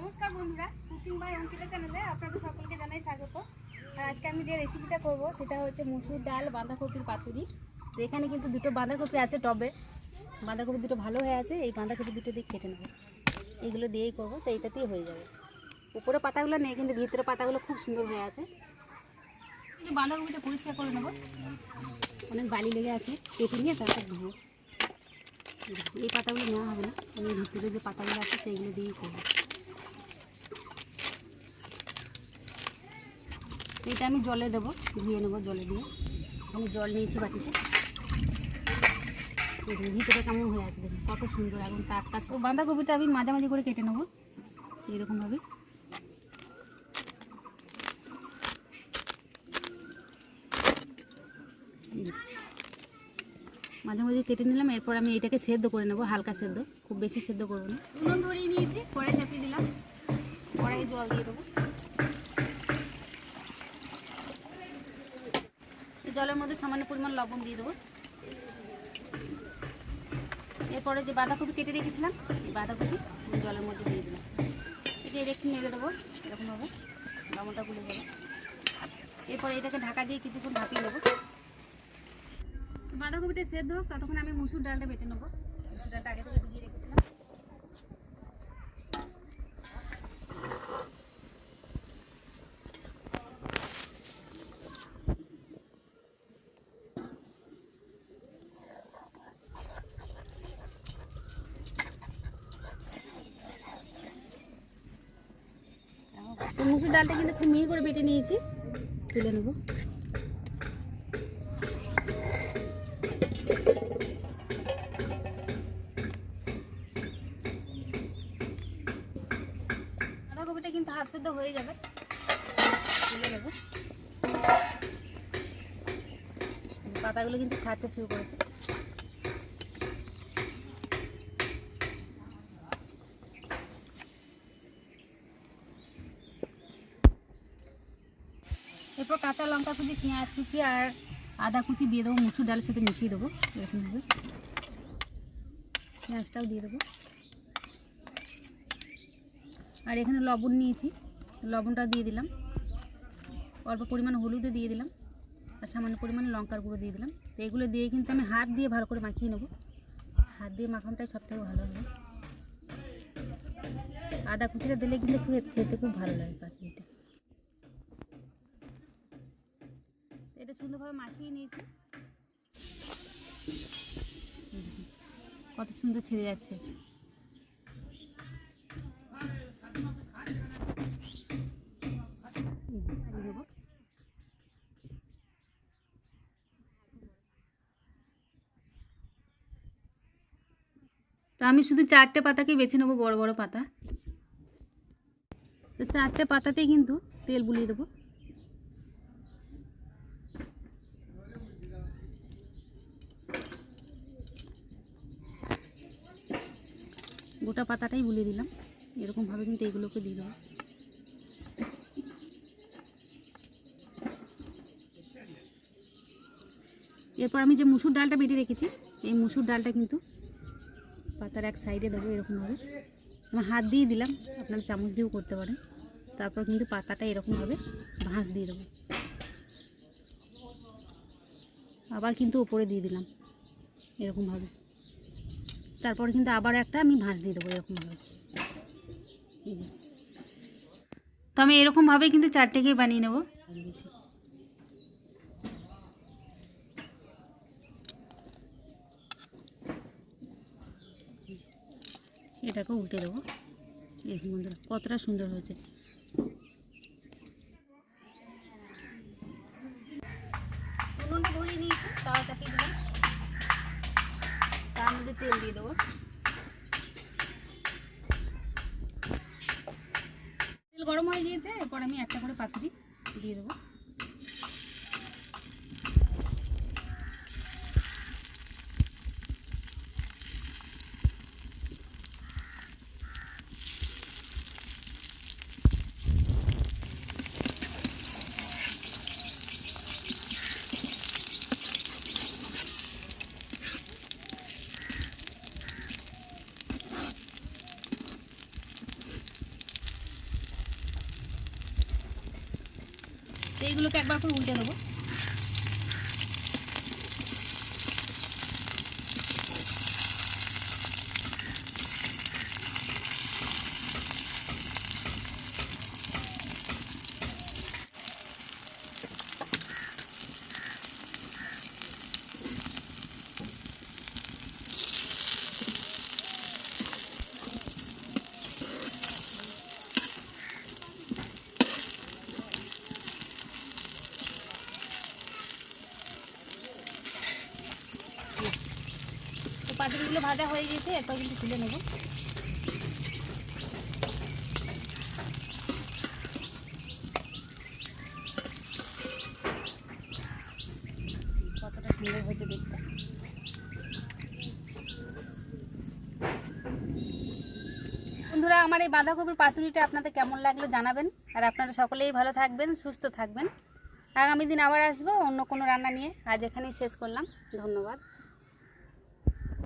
নমস্কার বন্ধুরা, cooking by Ankita চ্যানেলে আপনাদের সকলকে জানাই স্বাগত। আর আজকে আমি যে রেসিপিটা করব, সেটা হচ্ছে মুসুর ডাল, বাঁধাকপির পাতুরি। তো এখানে কিন্তু দুটো বাঁধাকপি আছে টবে। বাঁধাকপি দুটো ভালো হয়ে আছে, এই বাঁধাকপি দুটো দিয়ে কেটে নেব। এগুলো দিয়েই করব, তো এইটাতেই হয়ে যাবে। উপরে পাতাগুলো নেই, কিন্তু ভিতরে পাতাগুলো খুব সুন্দর হয়ে আছে। কিন্তু বাঁধাকপিটা পরিষ্কার করে নেব। অনেক বালি লেগে আছে, কেটে নিয়ে তারপর ধোবো। এই পাতাগুলো নেওয়া হবে না, আমি ভিতরে যে পাতাগুলো আছে, সেইগুলো দিয়েই করব। এটা আমি জলে দেবো, ধুয়ে নেব জলে দিয়ে। আমি জল নিয়েছি বাটিতে। ভিতরে কেমন হয়ে আছে, দেখুন, কত সুন্দর এখন টাটকা। সব বাঁধাকপিটা আমি মাঝামাঝি করে কেটে নেব এরকমভাবে মাঝে মাঝে কেটে নিলাম, এরপর আমি এটাকে সেদ্ধ করে নেব, হালকা সেদ্ধ, খুব বেশি সেদ্ধ করব না। নুন ধরিয়ে নিয়েছি কড়াই চাপিয়ে দিলাম। কড়াই জল দিয়ে দেবো। জলের মধ্যে সামান্য পরিমাণ লবণ দিয়ে দেবো। এরপরে যে বাঁধাকপি কেটে রেখেছিলাম, এই বাঁধাকপি জলের মধ্যে দিয়ে দিলাম এটা একটু নেড়ে দেবো, এরকমভাবে লবণটা গুলে যাবে। এরপরে এটাকে ঢাকা দিয়ে কিছুক্ষণ ভাপিয়ে নেব। বাঁধাকপিটা সেদ্ধ হোক, ততক্ষণ আমি মুসুর ডালটা বেটে নেব। মুসুর ডালটা আগে থেকে ভিজিয়ে রেখেছিলাম তো মুসুর ডালটা কিন্তু খুব মিহি করে বেটে নিয়েছি। তুলে নেব। কিন্তু হয়ে যাবে। পাতাগুলো কিন্তু ছাড়তে শুরু করেছে। এরপর কাঁচা লঙ্কা কুচি, পেঁয়াজ কুচি আর আদা কুচি দিয়ে দেবো, মুসুর ডালের সাথে মিশিয়ে দেবো এরকমভাবে পেঁয়াজটাও দিয়ে দেবো। আর এখানে লবণ নিয়েছি লবণটা দিয়ে দিলাম। অল্প পরিমাণ হলুদও দিয়ে দিলাম, আর সামান্য পরিমাণে লঙ্কার গুঁড়ো দিয়ে দিলাম। তো এগুলো দিয়ে কিন্তু আমি হাত দিয়ে ভালো করে মাখিয়ে নেব। হাত দিয়ে মাখানোটাই সব থেকে ভালো হবে। আদা কুচিটা দিলে কিন্তু খেতে খুব ভালো লাগে। সুন্দরভাবে মাখিয়ে নিয়েছি। কত সুন্দর ছেড়ে যাচ্ছে। তো আমি শুধু চারটে পাতাকেই বেছে নেব, বড় বড় পাতা। তো চারটে পাতাতেই কিন্তু তেল বুলিয়ে দেবো। গোটা পাতাটাই বুলিয়ে দিলাম। এরকমভাবে কিন্তু এগুলোকে দিয়ে এরপর আমি যে মুসুর ডালটা বেটে রেখেছি, এই মুসুর ডালটা কিন্তু পাতার এক সাইডে দেবো এরকমভাবে। আমার হাত দিয়ে দিলাম, আপনারা চামচ দিয়েও করতে পারেন। তারপর কিন্তু পাতাটা এরকমভাবে ভাঁজ দিয়ে দেবো। আবার কিন্তু ওপরে দিয়ে দিলাম, এরকমভাবে। তারপর কিন্তু আবার একটা আমি ভাঁজ দিয়ে দেবো এরকমভাবে এই যে। তো আমি এরকমভাবেই কিন্তু চারটেকেই বানিয়ে নেব। এটাকে উল্টে দেবো। বন্ধুরা কতটা সুন্দর হয়েছে উনুনটা ধরিয়ে নিয়েছি তাওয়া চাপিয়ে দিলাম তার মধ্যে তেল দিয়ে দেবো তেল গরম হয়ে গিয়েছে এরপর আমি একটা করে পাতুরি দিয়ে দেবো। এইগুলোকে একবার করে উল্টে দেবো। পাতুরিগুলো ভাজা হয়ে গেছে, এরপর কিন্তু তুলে নেব। কতটা সুন্দর হয়েছে দেখতে। বন্ধুরা, আমার এই বাঁধাকপির পাতুরিটা আপনাদের কেমন লাগল জানাবেন, আর আপনারা সকলেই ভালো থাকবেন, সুস্থ থাকবেন। আগামী দিন আবার আসব অন্য কোনো রান্না নিয়ে। আজ এখানেই শেষ করলাম। ধন্যবাদ।